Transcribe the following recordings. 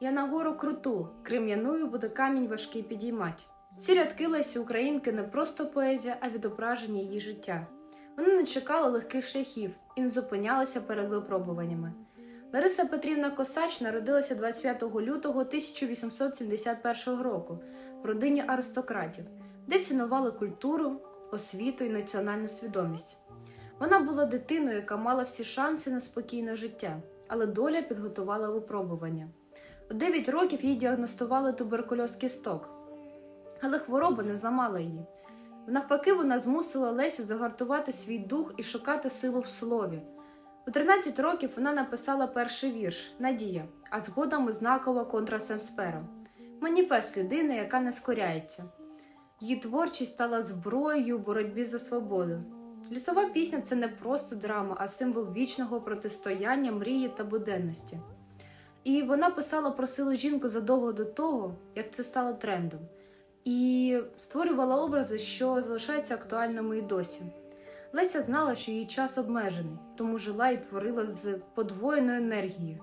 Я на гору круту, крем'яною буде камінь важкий підіймать. Ці рядки Лесі Українки не просто поезія, а відображення її життя. Вона не чекала легких шляхів і не зупинялася перед випробуваннями. Лариса Петрівна Косач народилася 25 лютого 1871 року в родині аристократів, де цінували культуру, освіту і національну свідомість. Вона була дитиною, яка мала всі шанси на спокійне життя, але доля підготувала випробування. У 9 років їй діагностували туберкульоз кісток, але хвороба не зламала її. Навпаки, вона змусила Лесю загартувати свій дух і шукати силу в слові. У 13 років вона написала перший вірш Надія, а згодом знакова контра Семспера маніфест людини, яка не скоряється. Її творчість стала зброєю у боротьбі за свободу. Лісова пісня це не просто драма, а символ вічного протистояння, мрії та буденності. І вона писала про силу жінку задовго до того, як це стало трендом, і створювала образи, що залишаються актуальними і досі. Леся знала, що її час обмежений, тому жила і творила з подвоєною енергією.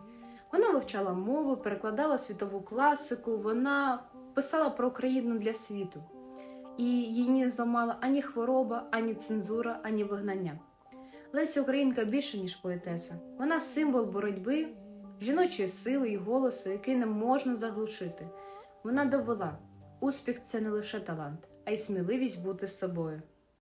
Вона вивчала мову, перекладала світову класику, вона писала про Україну для світу. І її не зламала ані хвороба, ані цензура, ані вигнання. Леся Українка більше, ніж поетеса. Вона символ боротьби, жіночої сили і голосу, який не можна заглушити. Вона довела, успіх це не лише талант, а й сміливість бути собою.